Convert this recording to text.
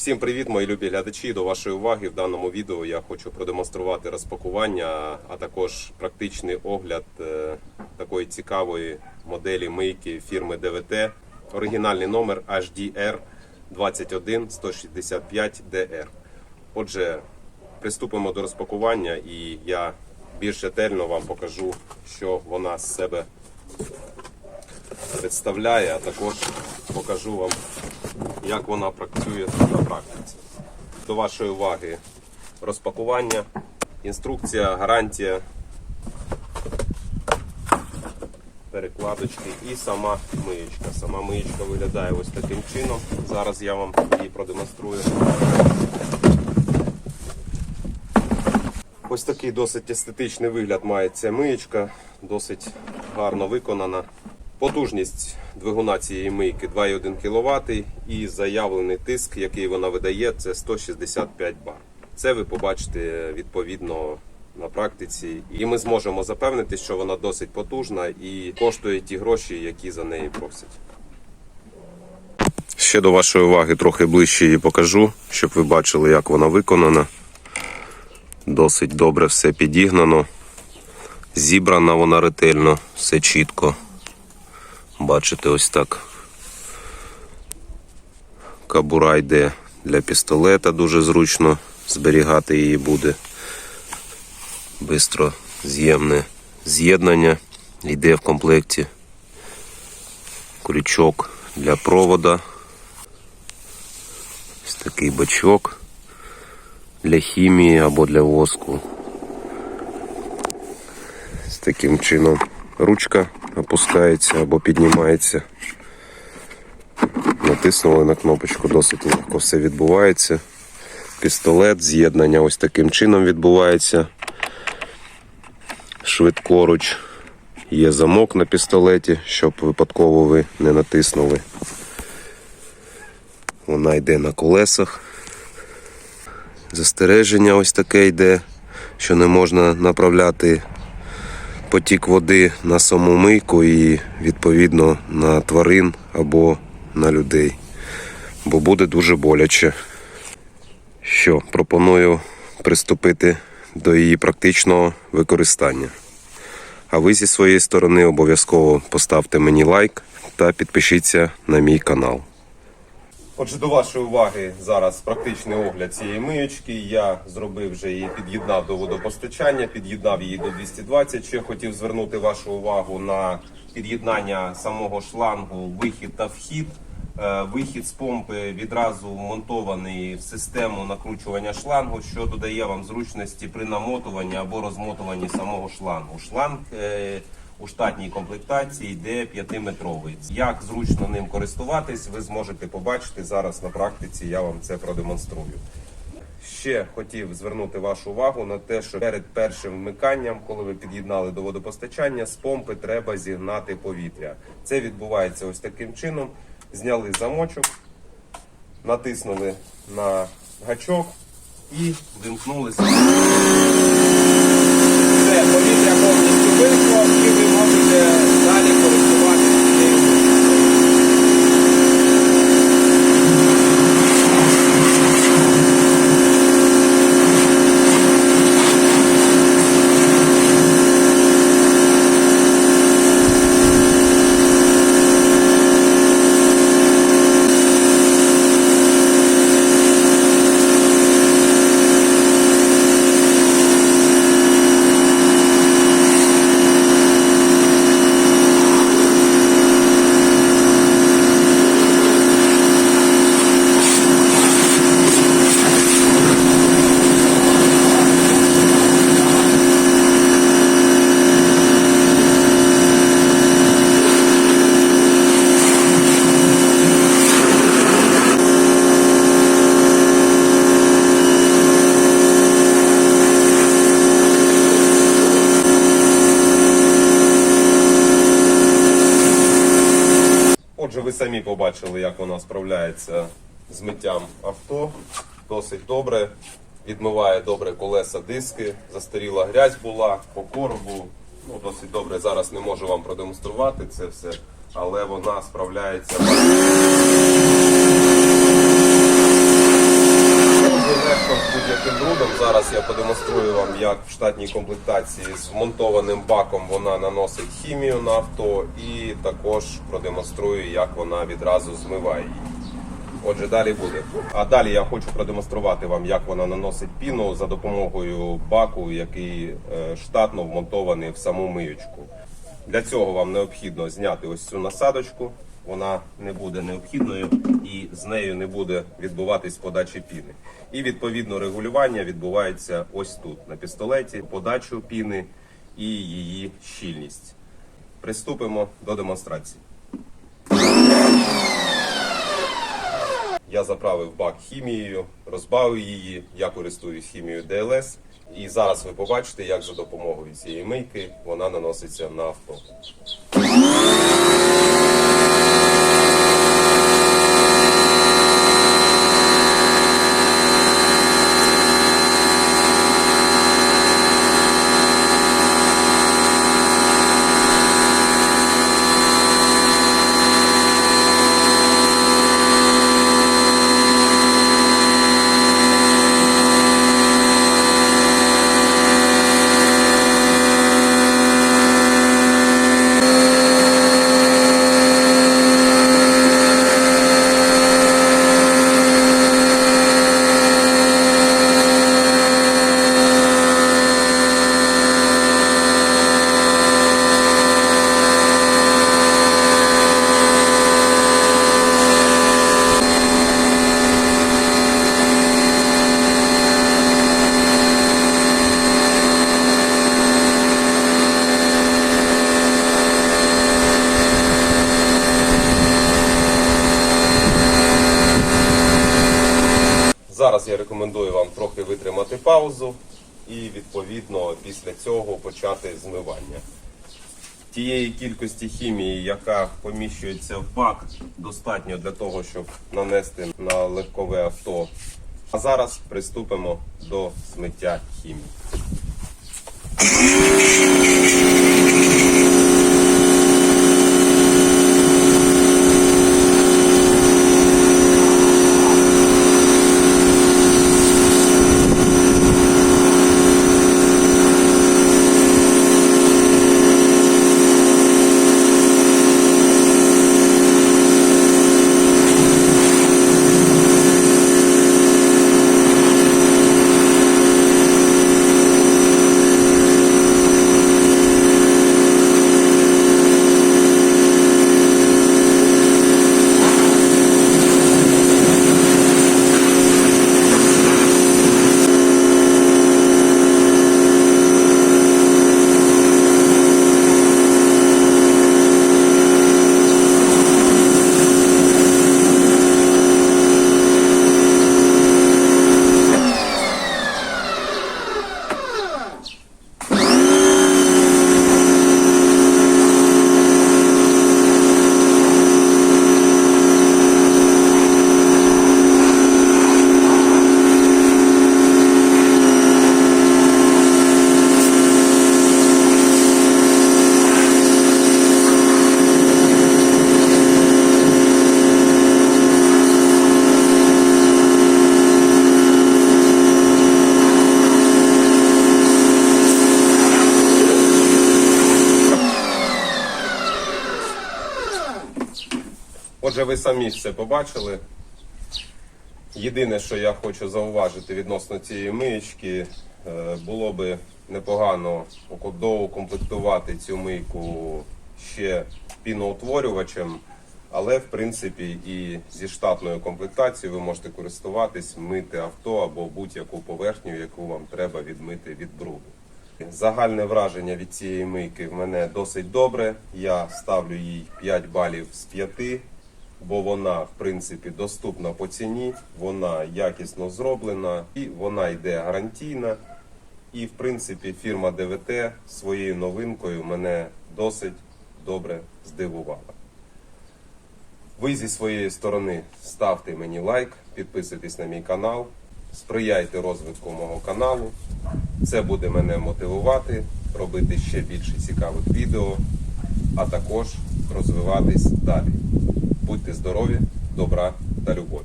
Всім привіт, мої любі глядачі. До вашої уваги в даному відео я хочу продемонструвати розпакування, а також практичний огляд е, такої цікавої моделі мийки фірми ДВТ. Оригінальний номер HDR 21165DR. Отже, приступимо до розпакування і я більш ретельно вам покажу, що вона з себе представляє, а також покажу вам як вона працює на практиці. До вашої уваги розпакування, інструкція, гарантія, перекладочки і сама миєчка. Сама миєчка виглядає ось таким чином. Зараз я вам її продемонструю. Ось такий досить естетичний вигляд має ця миєчка, досить гарно виконана. Потужність двигуна цієї мийки 2,1 кВт і заявлений тиск, який вона видає, це 165 бар. Це ви побачите відповідно на практиці, і ми зможемо запевнити, що вона досить потужна і коштує ті гроші, які за неї просять. Ще до вашої уваги трохи ближче її покажу, щоб ви бачили, як вона виконана. Досить добре все підігнано. Зібрана вона ретельно, все чітко. Бачите, ось так. Кабура йде для пістолета, дуже зручно зберігати її буде. Бистро з'ємне з'єднання йде в комплекті. Крючок для провода. Ось такий бачок для хімії або для воску. З таким чином ручка опускається або піднімається. Натиснули на кнопочку, досить легко все відбувається. Пістолет, з'єднання ось таким чином відбувається. Швидкоруч. Є замок на пістолеті, щоб випадково ви не натиснули. Вона йде на колесах. Застереження ось таке йде, що не можна направляти потік води на саму мийку і відповідно на тварин або на людей. Бо буде дуже боляче. Що, пропоную приступити до її практичного використання. А ви зі своєї сторони обов'язково поставте мені лайк та підпишіться на мій канал. Отже, до вашої уваги зараз практичний огляд цієї миючки. Я зробив вже її, під'єднав до водопостачання, під'єднав її до 220. Ще хотів звернути вашу увагу на під'єднання самого шлангу, вихід та вхід. Е, Вихід з помпи відразу вмонтований в систему накручування шлангу, що додає вам зручності при намотуванні або розмотуванні самого шлангу. Шланг е, у штатній комплектації йде 5-метровий. Як зручно ним користуватись, ви зможете побачити зараз на практиці. Я вам це продемонструю. Ще хотів звернути вашу увагу на те, що перед першим вмиканням, коли ви під'єднали до водопостачання, з помпи треба зігнати повітря. Це відбувається ось таким чином. Зняли замочок, натиснули на гачок і вимкнулися. Все, повітря повністю вийшло і ви можете далі користуватися цією мишкою. Отже, ви самі побачили, як вона справляється з миттям авто. Досить добре. Відмиває добре колеса, диски. Застаріла грязь була по коробу. Ну, досить добре. Зараз не можу вам продемонструвати це все, але вона справляється. Продемонструю вам, як в штатній комплектації з вмонтованим баком вона наносить хімію на авто, і також продемонструю, як вона відразу змиває її. Отже, далі буде. А далі я хочу продемонструвати вам, як вона наносить піну за допомогою баку, який е, штатно вмонтований в саму миючку. Для цього вам необхідно зняти ось цю насадочку. Вона не буде необхідною і з нею не буде відбуватись подачі піни. І відповідно регулювання відбувається ось тут на пістолеті, подачу піни і її щільність. Приступимо до демонстрації. Я заправив бак хімією, розбавив її. Я користуюсь хімією DLS. І зараз ви побачите, як за допомогою цієї мийки вона наноситься на авто. Зараз я рекомендую вам трохи витримати паузу і відповідно після цього почати змивання. Тієї кількості хімії, яка поміщується в бак, достатньо для того, щоб нанести на легкове авто. А зараз приступимо до змиття хімії. Отже, ви самі все побачили. Єдине, що я хочу зауважити відносно цієї миєчки, е, було би непогано доукомплектувати цю мийку ще піноутворювачем, але в принципі і зі штатною комплектацією ви можете користуватись, мити авто або будь-яку поверхню, яку вам треба відмити від бруду. Загальне враження від цієї мийки в мене досить добре. Я ставлю їй 5 балів з 5, бо вона, в принципі, доступна по ціні, вона якісно зроблена і вона йде гарантійна. І, в принципі, фірма ДВТ своєю новинкою мене досить добре здивувала. Ви зі своєї сторони ставте мені лайк, підписуйтесь на мій канал, сприяйте розвитку мого каналу. Це буде мене мотивувати робити ще більше цікавих відео, а також розвиватись далі. Будьте здорові, добра та любові!